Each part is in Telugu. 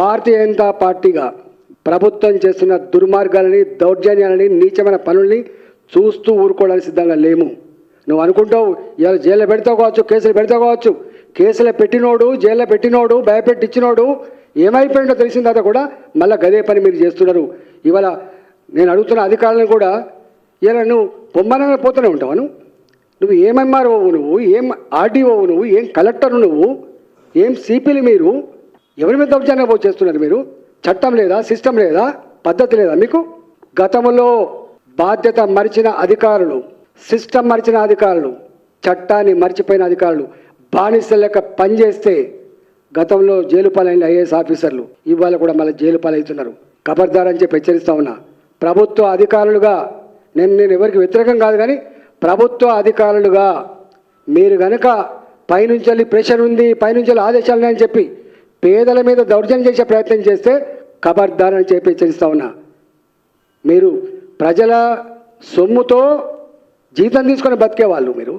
భారతీయ జనతా పార్టీగా ప్రభుత్వం చేస్తున్న దుర్మార్గాలని దౌర్జన్యాలని నీచమైన పనుల్ని చూస్తూ ఊరుకోవడానికి సిద్ధంగా లేము. నువ్వు అనుకుంటావు ఇవాళ జైల్లో పెడితే కావచ్చు కేసులు పెడితే కావచ్చు. కేసులో పెట్టినోడు జైల్లో పెట్టినోడు భయపెట్టించినోడు ఏమైపోయిందో తెలిసిన తర్వాత కూడా మళ్ళీ గదే పని మీరు చేస్తున్నారు. ఇవాళ నేను అడుగుతున్న అధికారులను కూడా ఇలా నువ్వు పొమ్మనగా పోతూనే ఉంటావు నువ్వు? నువ్వు ఏం ఎంఆర్ఓవు నువ్వు? ఏం ఆర్డీఓవు నువ్వు? ఏం కలెక్టర్ నువ్వు? ఏం సిపిలు మీరు? ఎవరి మీద దౌర్జన్యం చేస్తున్నారు మీరు? చట్టం లేదా? సిస్టమ్ లేదా? పద్ధతి లేదా మీకు? గతంలో బాధ్యత మరిచిన అధికారులు సిస్టమ్ మరిచిన అధికారులు చట్టాన్ని మర్చిపోయిన అధికారులు బానిస లెక్క పనిచేస్తే గతంలో జైలు పాలైన ఐఏఎస్ ఆఫీసర్లు ఇవాళ కూడా మళ్ళీ జైలు పాలవుతున్నారు. ఖబర్దార్ అని చెప్పి హెచ్చరిస్తా ఉన్నా. ప్రభుత్వ అధికారులుగా నేను నేను ఎవరికి వ్యతిరేకం కాదు కానీ ప్రభుత్వ అధికారులుగా మీరు కనుక పైనుంచి ప్రెషర్ ఉంది పైనుంచి ఆదేశాలు అని చెప్పి పేదల మీద దౌర్జన్యం చేసే ప్రయత్నం చేస్తే ఖబర్దార్ అని చెప్పి హెచ్చరిస్తా ఉన్నా. మీరు ప్రజల సొమ్ముతో జీతం తీసుకొని బతికేవాళ్ళు మీరు.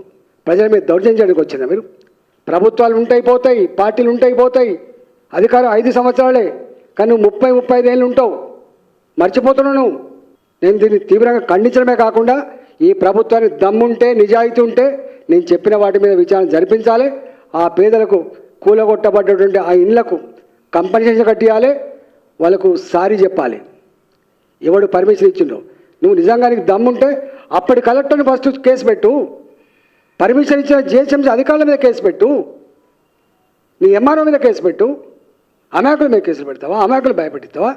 ప్రజల మీద దౌర్జన్యం చేయడానికి వచ్చిన మీరు? ప్రభుత్వాలు ఉంటాయి పోతాయి పార్టీలు ఉంటాయి పోతాయి. అధికారం ఐదు సంవత్సరాలే కానీ నువ్వు ముప్పై ముప్పై ఐదు ఏళ్ళు ఉంటావు. మర్చిపోతున్నావు నువ్వు. నేను దీన్ని తీవ్రంగా ఖండించడమే కాకుండా ఈ ప్రభుత్వానికి దమ్ముంటే నిజాయితీ ఉంటే నేను చెప్పిన వాటి మీద విచారణ జరిపించాలి. ఆ పేదలకు కూలగొట్టబడ్డటువంటి ఆ ఇళ్ళకు కంపెన్సేషన్ కట్టియాలి వాళ్ళకు సారీ చెప్పాలి. ఎవడు పర్మిషన్ ఇచ్చిండో. నువ్వు నిజంగా నీకు దమ్ముంటే అప్పటి కలెక్టర్ని ఫస్ట్ కేసు పెట్టు. పర్మిషన్ ఇచ్చిన జిహెచ్ఎంసీ అధికారుల మీద కేసు పెట్టు. నీ ఎంఆర్ఓ మీద కేసు పెట్టు. అమాయకుల మీద కేసులు పెడతావా? అమాయకులు భయపెట్టిస్తావా?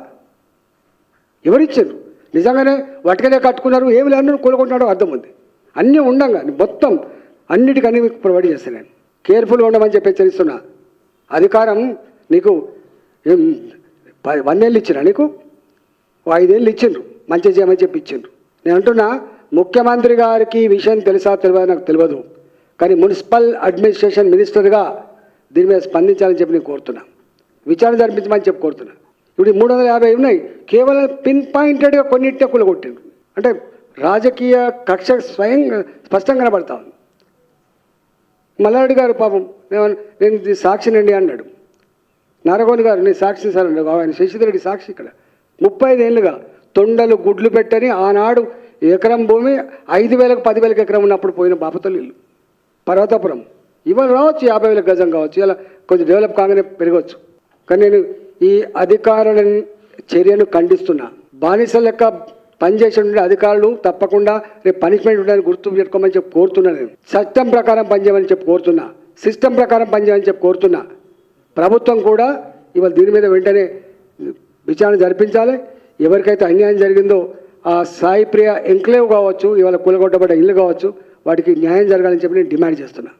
ఎవరిచ్చారు నిజంగానే వటకనే కట్టుకున్నారు ఏమి లేని కూలకుంటున్నాడో అర్థం ఉంది. అన్నీ ఉండంగా మొత్తం అన్నిటికన్నీ మీకు ప్రొవైడ్ చేస్తాను నేను. కేర్ఫుల్గా ఉండమని చెప్పి హెచ్చరిస్తున్నా. అధికారం నీకు వన్నేళ్ళు ఇచ్చిన వందేళ్ళు ఇచ్చినా నీకు? ఐదేళ్ళు ఇచ్చిండ్రు మంచి చేయమని చెప్పి ఇచ్చిండ్రు. నేను అంటున్నా ముఖ్యమంత్రి గారికి ఈ విషయం తెలుసా తెలియదు నాకు తెలియదు. కానీ మున్సిపల్ అడ్మినిస్ట్రేషన్ మినిస్టర్గా దీని మీద స్పందించాలని చెప్పి నేను కోరుతున్నా. విచారణ జరిపించమని చెప్పి కోరుతున్నా. ఇప్పుడు మూడు వందల యాభై ఉన్నాయి కేవలం పిన్ పాయింటెడ్గా కొన్నింటినే కొట్టిండు అంటే రాజకీయ కక్ష స్వయం స్పష్టంగా కనబడతా ఉంది. మల్లారెడ్డి గారు పాపం నేను నేను సాక్షినండి అన్నాడు. నారగోని గారు నేను సాక్షి సార్ అన్నాడు. ఆయన శశిధరెడ్డి సాక్షి ఇక్కడ. ముప్పై ఐదేళ్ళుగా తొండలు గుడ్లు పెట్టని ఆనాడు ఎకరం భూమి ఐదు వేలకు పదివేలకు ఎకరం ఉన్నప్పుడు పోయిన బాపతలు ఇల్లు పర్వతాపురం. ఇవాళ రావచ్చు యాభై వేల గజం కావచ్చు. ఇలా కొంచెం డెవలప్ కాగానే పెరగవచ్చు. కానీ నేను ఈ అధికారుల చర్యను ఖండిస్తున్నా. బానిస లెక్క పనిచేసిన అధికారులు తప్పకుండా రేపు పనిష్మెంట్ ఉండాలని గుర్తు పెట్టుకోమని చెప్పి కోరుతున్నా నేను. చట్టం ప్రకారం పనిచేయమని చెప్పి కోరుతున్నా. సిస్టమ్ ప్రకారం పనిచేయమని చెప్పి కోరుతున్నా. ప్రభుత్వం కూడా ఇవాళ దీని మీద వెంటనే విచారణ జరిపించాలి. ఎవరికైతే అన్యాయం జరిగిందో ఆ సాయి ప్రియ ఎంక్లేవ్ కావచ్చు ఇవాళ కూలగొట్టబడ్డ ఇల్లు కావచ్చు వాటికి న్యాయం జరగాలని చెప్పి నేను డిమాండ్ చేస్తున్నా.